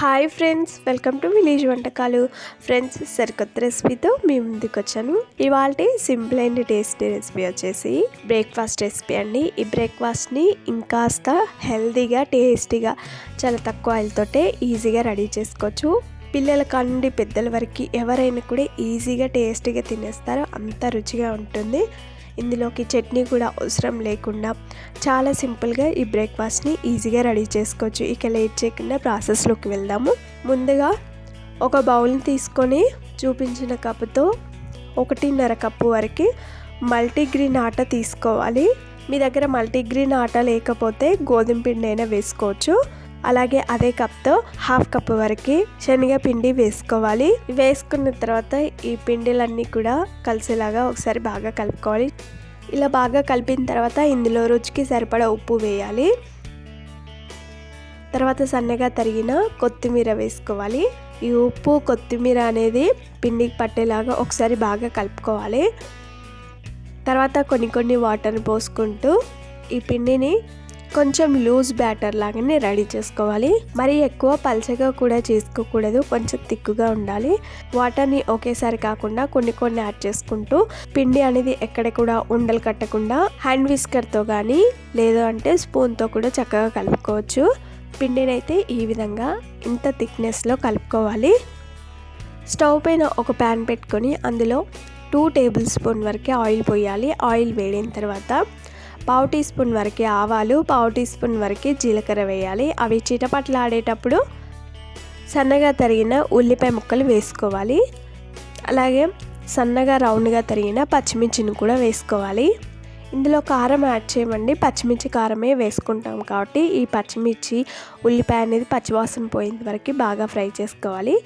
Hi friends welcome to village వంటకాలు. Friends సరికొత్త రెసిపీతో మీ ముందుకు వచ్చాను. ఇవాళ సింపుల్ అండ్ టేస్టీ రెసిపీ వచ్చేసి బ్రేక్ఫాస్ట్ రెసిపీ అండి. ఈ బ్రేక్ఫాస్ట్ని ఇంకాస్త హెల్తీగా టేస్టీగా చాలా తక్కువ ఆయిల్తోటే ఈజీగా రెడీ చేసుకోవచ్చు. పిల్లల నుండి పెద్దల వరకు ఎవరైనా కూడా ఈజీగా టేస్టీగా తినేస్తారో అంత రుచిగా ఉంటుంది. ఇందులోకి చట్నీ కూడా అవసరం లేకుండా చాలా సింపుల్గా ఈ బ్రేక్ఫాస్ట్ని ఈజీగా రెడీ చేసుకోవచ్చు. ఇక లేట్ చేయకుండా ప్రాసెస్లోకి వెళ్దాము. ముందుగా ఒక బౌల్ని తీసుకొని చూపించిన కప్పుతో ఒకటిన్నర కప్పు వరకు మల్టీగ్రీన్ ఆట తీసుకోవాలి. మీ దగ్గర మల్టీగ్రీన్ ఆట లేకపోతే గోధుమ పిండి అయినా వేసుకోవచ్చు. అలాగే అదే కప్తో హాఫ్ కప్ వరకు శనగపిండి వేసుకోవాలి. వేసుకున్న తర్వాత ఈ పిండిలన్నీ కూడా కలిసేలాగా ఒకసారి బాగా కలుపుకోవాలి. ఇలా బాగా కలిపిన తర్వాత ఇందులో రుచికి సరిపడా ఉప్పు వేయాలి. తర్వాత సన్నగా తరిగిన కొత్తిమీర వేసుకోవాలి. ఈ ఉప్పు కొత్తిమీర అనేది పిండికి పట్టేలాగా ఒకసారి బాగా కలుపుకోవాలి. తర్వాత కొన్ని కొన్ని వాటర్ పోసుకుంటూ ఈ పిండిని కొంచెం లూజ్ బ్యాటర్ లాగానే రెడీ చేసుకోవాలి. మరి ఎక్కువ పల్చగా కూడా చేసుకోకూడదు. కొంచెం తిక్కుగా ఉండాలి. వాటర్ని ఒకేసారి కాకుండా కొన్ని కొన్ని యాడ్ చేసుకుంటూ పిండి అనేది ఎక్కడ కూడా ఉండలు కట్టకుండా హ్యాండ్ విస్కర్తో కానీ లేదు అంటే స్పూన్తో కూడా చక్కగా కలుపుకోవచ్చు. పిండిని అయితే ఈ విధంగా ఇంత థిక్నెస్లో కలుపుకోవాలి. స్టవ్ పైన ఒక ప్యాన్ పెట్టుకొని అందులో టూ టేబుల్ స్పూన్ వరకే ఆయిల్ పోయాలి. ఆయిల్ వేడిన తర్వాత పావు టీ స్పూన్ వరకు ఆవాలు పావు టీ స్పూన్ వరకు జీలకర్ర వేయాలి. అవి చిటపట్లాడేటప్పుడు సన్నగా తరిగిన ఉల్లిపాయ ముక్కలు వేసుకోవాలి. అలాగే సన్నగా రౌండ్గా తరిగిన పచ్చిమిర్చిని కూడా వేసుకోవాలి. ఇందులో కారం యాడ్ చేయమండి. పచ్చిమిర్చి కారమే వేసుకుంటాం కాబట్టి ఈ పచ్చిమిర్చి ఉల్లిపాయ అనేది పచ్చివాసన పోయేంత వరకు బాగా ఫ్రై చేసుకోవాలి.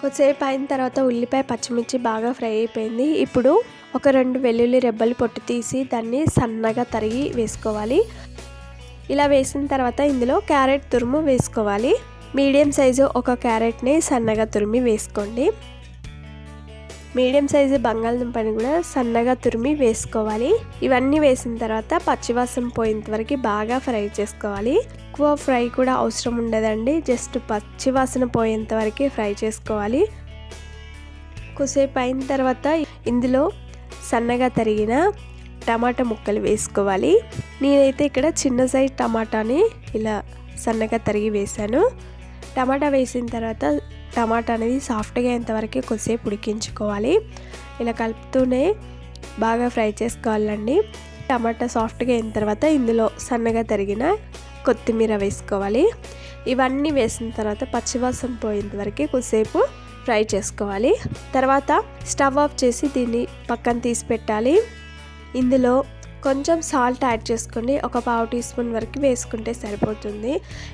కొద్దిసేపు అయిన తర్వాత ఉల్లిపాయ పచ్చిమిర్చి బాగా ఫ్రై అయిపోయింది. ఇప్పుడు ఒక రెండు వెల్లుల్లి రెబ్బలు పొట్టు తీసి దాన్ని సన్నగా తరిగి వేసుకోవాలి. ఇలా వేసిన తర్వాత ఇందులో క్యారెట్ తురుము వేసుకోవాలి. మీడియం సైజు ఒక క్యారెట్ని సన్నగా తురిమి వేసుకోండి. మీడియం సైజు బంగాళదుంపని కూడా సన్నగా తురిమి వేసుకోవాలి. ఇవన్నీ వేసిన తర్వాత పచ్చివాసన పోయేంత వరకు బాగా ఫ్రై చేసుకోవాలి. ఎక్కువ ఫ్రై కూడా అవసరం ఉండదండి. జస్ట్ పచ్చివాసన పోయేంత వరకు ఫ్రై చేసుకోవాలి. కొద్దిసేపు అయిన తర్వాత ఇందులో సన్నగా తరిగిన టమాటా ముక్కలు వేసుకోవాలి. నేనైతే ఇక్కడ చిన్న సైజ్ టమాటాని ఇలా సన్నగా తరిగి వేసాను టమాటా వేసిన తర్వాత టమాటా అనేది సాఫ్ట్గా అయ్యేంతవరకు కొద్దిసేపు ఉడికించుకోవాలి. ఇలా కలుపుతూనే బాగా ఫ్రై చేసుకోవాలండి. టమాటా సాఫ్ట్గా అయిన తర్వాత ఇందులో సన్నగా తరిగిన కొత్తిమీర వేసుకోవాలి. ఇవన్నీ వేసిన తర్వాత పచ్చివాసన పోయేంత వరకు కొద్దిసేపు ఫ్రై చేసుకోవాలి. తర్వాత స్టవ్ ఆఫ్ చేసి దీన్ని పక్కన తీసి పెట్టాలి. ఇందులో కొంచెం సాల్ట్ యాడ్ చేసుకొని ఒక పావు టీ స్పూన్ వరకు వేసుకుంటే సరిపోతుంది.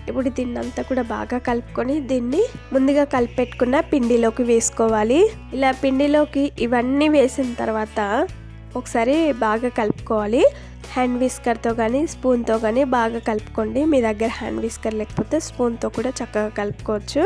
ఇప్పుడు దీన్ని అంతా కూడా బాగా కలుపుకొని దీన్ని ముందుగా కలిపెట్టుకున్న పిండిలోకి వేసుకోవాలి. ఇలా పిండిలోకి ఇవన్నీ వేసిన తర్వాత ఒకసారి బాగా కలుపుకోవాలి. హ్యాండ్ విస్కర్తో కానీ స్పూన్తో కానీ బాగా కలుపుకోండి. మీ దగ్గర హ్యాండ్ విస్కర్ లేకపోతే స్పూన్తో కూడా చక్కగా కలుపుకోవచ్చు.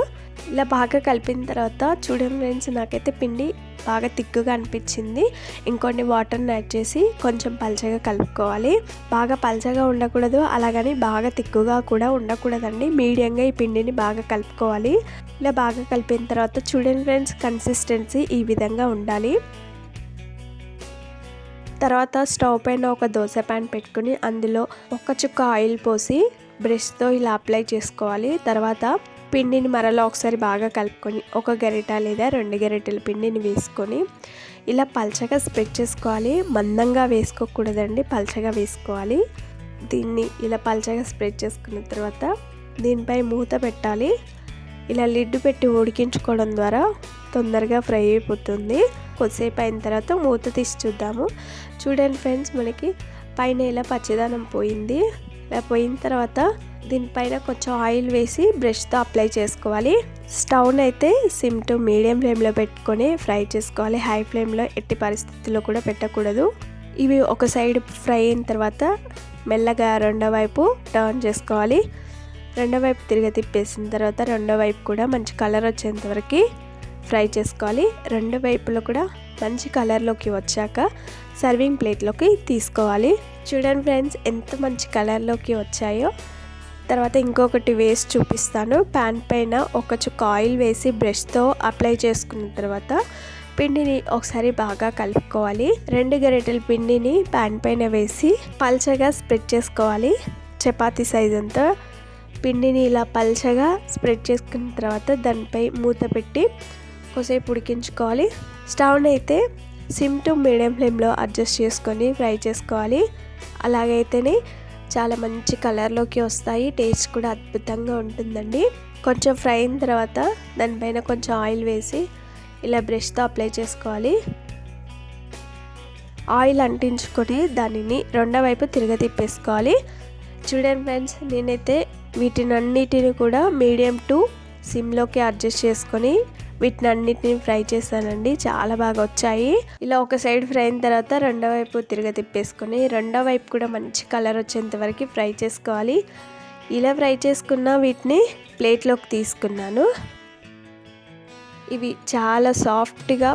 ఇలా బాగా కలిపిన తర్వాత చూడండి ఫ్రెండ్స్ నాకైతే పిండి బాగా తిక్కుగా అనిపించింది. ఇంకొన్ని వాటర్ని యాడ్ చేసి కొంచెం పల్చగా కలుపుకోవాలి. బాగా పల్చగా ఉండకూడదు అలాగని బాగా తిక్కుగా కూడా ఉండకూడదండి. మీడియంగా ఈ పిండిని బాగా కలుపుకోవాలి. ఇలా బాగా కలిపిన తర్వాత చూడండి ఫ్రెండ్స్ కన్సిస్టెన్సీ ఈ విధంగా ఉండాలి. తర్వాత స్టవ్ పైన ఒక దోశ ప్యాన్ పెట్టుకుని అందులో ఒక చుక్క ఆయిల్ పోసి బ్రష్తో ఇలా అప్లై చేసుకోవాలి. తర్వాత పిండిని మరలా ఒకసారి బాగా కలుపుకొని ఒక గరిట లేదా రెండు గరిటెల పిండిని వేసుకొని ఇలా పల్చగా స్ప్రెడ్ చేసుకోవాలి. మందంగా వేసుకోకూడదండి పల్చగా వేసుకోవాలి. దీన్ని ఇలా పల్చగా స్ప్రెడ్ చేసుకున్న తర్వాత దీనిపై మూత పెట్టాలి. ఇలా లిడ్ పెట్టి ఉడికించుకోవడం ద్వారా తొందరగా ఫ్రై అయిపోతుంది. కొద్దిసేపు అయిన తర్వాత మూత తీసి చూద్దాము. చూడండి ఫ్రెండ్స్ మనకి పైన ఇలా పచ్చదనం పోయింది. ఇలా పోయిన తర్వాత దీనిపైన కొంచెం ఆయిల్ వేసి బ్రష్తో అప్లై చేసుకోవాలి. స్టవ్ని అయితే సిమ్ టు మీడియం ఫ్లేమ్లో పెట్టుకొని ఫ్రై చేసుకోవాలి. హై ఫ్లేమ్లో ఎట్టి పరిస్థితుల్లో కూడా పెట్టకూడదు. ఇవి ఒక సైడ్ ఫ్రై అయిన తర్వాత మెల్లగా రెండో వైపు టర్న్ చేసుకోవాలి. రెండో వైపు తిరిగి తిప్పేసిన తర్వాత రెండో వైపు కూడా మంచి కలర్ వచ్చేంతవరకు ఫ్రై చేసుకోవాలి. రెండు వైపులో కూడా మంచి కలర్లోకి వచ్చాక సర్వింగ్ ప్లేట్లోకి తీసుకోవాలి. చూడండి ఫ్రెండ్స్ ఎంత మంచి కలర్లోకి వచ్చాయో. తర్వాత ఇంకొకటి వేసి చూపిస్తాను. ప్యాన్ పైన ఒక చుక్క ఆయిల్ వేసి బ్రష్తో అప్లై చేసుకున్న తర్వాత పిండిని ఒకసారి బాగా కలుపుకోవాలి. రెండు గరిటెల పిండిని ప్యాన్ పైన వేసి పల్చగా స్ప్రెడ్ చేసుకోవాలి. చపాతీ సైజ్ అంతా పిండిని ఇలా పల్చగా స్ప్రెడ్ చేసుకున్న తర్వాత దానిపై మూత పెట్టి కొద్దిసేపు ఉడికించుకోవాలి. స్టవ్ని అయితే సిమ్ టు మీడియం ఫ్లేమ్లో అడ్జస్ట్ చేసుకొని ఫ్రై చేసుకోవాలి. అలాగైతేనే చాలా మంచి కలర్లోకి వస్తాయి. టేస్ట్ కూడా అద్భుతంగా ఉంటుందండి. కొంచెం ఫ్రై అయిన తర్వాత దానిపైన కొంచెం ఆయిల్ వేసి ఇలా బ్రష్తో అప్లై చేసుకోవాలి. ఆయిల్ అంటించుకొని దానిని రెండో వైపు తిరగ తిప్పేసుకోవాలి. చూడండి ఫ్రెండ్స్ నేనైతే వీటిని అన్నిటిని కూడా మీడియం టు సిమ్లోకి అడ్జస్ట్ చేసుకొని వీటిని అన్నిటిని ఫ్రై చేశానండి. చాలా బాగా వచ్చాయి. ఇలా ఒక సైడ్ ఫ్రై అయిన తర్వాత రెండో వైపు తిరగ తిప్పేసుకొని రెండో వైపు కూడా మంచి కలర్ వచ్చేంత వరకు ఫ్రై చేసుకోవాలి. ఇలా ఫ్రై చేసుకున్న వీటిని ప్లేట్లోకి తీసుకున్నాను. ఇవి చాలా సాఫ్ట్గా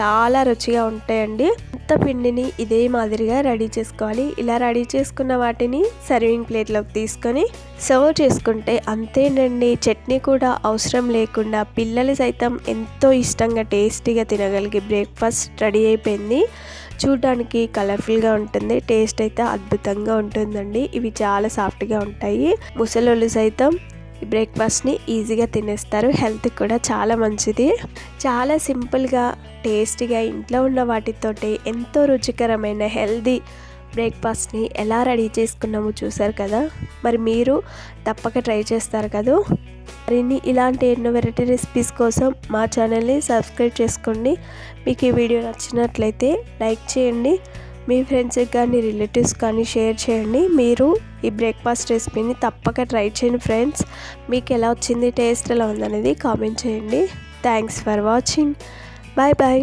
చాలా రుచిగా ఉంటాయండి. కొత్త పిండిని ఇదే మాదిరిగా రెడీ చేసుకోవాలి. ఇలా రెడీ చేసుకున్న వాటిని సర్వింగ్ ప్లేట్లోకి తీసుకొని సర్వ్ చేసుకుంటే అంతేనండి. చట్నీ కూడా అవసరం లేకుండా పిల్లలు సైతం ఎంతో ఇష్టంగా టేస్టీగా తినగలిగే బ్రేక్ఫాస్ట్ రెడీ అయిపోయింది. చూడడానికి కలర్ఫుల్గా ఉంటుంది. టేస్ట్ అయితే అద్భుతంగా ఉంటుందండి. ఇవి చాలా సాఫ్ట్గా ఉంటాయి. ముసలోళ్ళు సైతం బ్రేక్ఫాస్ట్ని ఈజీగా తినేస్తారు. హెల్త్ కూడా చాలా మంచిది. చాలా సింపుల్గా టేస్టీగా ఇంట్లో ఉన్న వాటితోటి ఎంతో రుచికరమైన హెల్దీ బ్రేక్ఫాస్ట్ని ఎలా రెడీ చేసుకున్నామో చూసారు కదా? మరి మీరు తప్పక ట్రై చేస్తారు కదా? మరిన్ని ఇలాంటి ఎన్నో వెరైటీ రెసిపీస్ కోసం మా ఛానల్ని సబ్స్క్రైబ్ చేసుకోండి. మీకు ఈ వీడియో నచ్చినట్లయితే లైక్ చేయండి. మీ ఫ్రెండ్స్కి కానీ రిలేటివ్స్ కానీ షేర్ చేయండి. మీరు ఈ బ్రేక్ఫాస్ట్ రెసిపీని తప్పక ట్రై చేయండి ఫ్రెండ్స్. మీకు ఎలా వచ్చింది టేస్ట్ ఎలా ఉందనేది కామెంట్ చేయండి. Thanks for watching. Bye bye.